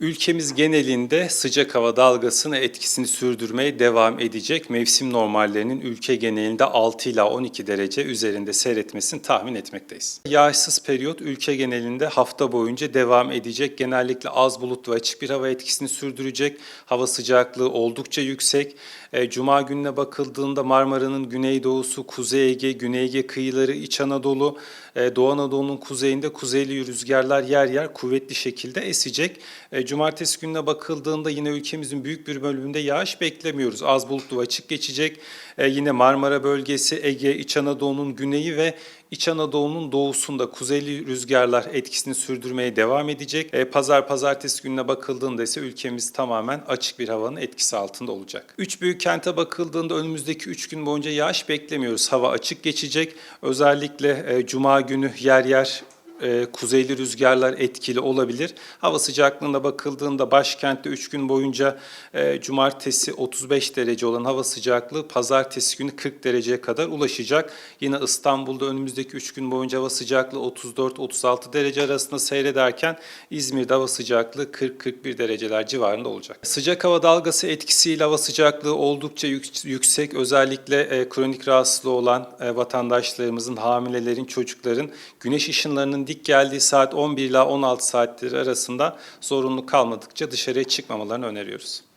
Ülkemiz genelinde sıcak hava dalgasının etkisini sürdürmeye devam edecek. Mevsim normallerinin ülke genelinde 6 ila 12 derece üzerinde seyretmesini tahmin etmekteyiz. Yağışsız periyot ülke genelinde hafta boyunca devam edecek. Genellikle az bulutlu açık bir hava etkisini sürdürecek. Hava sıcaklığı oldukça yüksek. E, Cuma gününe bakıldığında Marmara'nın güneydoğusu, Kuzey Ege, Güney Ege kıyıları, İç Anadolu, e, Doğu Anadolu'nun kuzeyinde kuzeyli rüzgarlar yer yer kuvvetli şekilde esecek. Cumartesi gününe bakıldığında yine ülkemizin büyük bir bölümünde yağış beklemiyoruz. Az bulutlu açık geçecek. E, Yine Marmara bölgesi, Ege, İç Anadolu'nun güneyi ve İç Anadolu'nun doğusunda kuzeyli rüzgarlar etkisini sürdürmeye devam edecek. E, Pazar, pazartesi gününe bakıldığında ise ülkemiz tamamen açık bir havanın etkisi altında olacak. Üç büyük kente bakıldığında önümüzdeki üç gün boyunca yağış beklemiyoruz. Hava açık geçecek. Özellikle e, Cuma günü yer yer e, kuzeyli rüzgarlar etkili olabilir. Hava sıcaklığına bakıldığında başkentte 3 gün boyunca e, cumartesi 35 derece olan hava sıcaklığı pazartesi günü 40 dereceye kadar ulaşacak. Yine İstanbul'da önümüzdeki 3 gün boyunca hava sıcaklığı 34-36 derece arasında seyrederken İzmir'de hava sıcaklığı 40-41 dereceler civarında olacak. Sıcak hava dalgası etkisiyle hava sıcaklığı oldukça yük- yüksek. Özellikle e, kronik rahatsızlığı olan e, vatandaşlarımızın, hamilelerin, çocukların güneş ışınlarının dik geldiği saat 11 ila 16 saatleri arasında zorunlu kalmadıkça dışarıya çıkmamalarını öneriyoruz.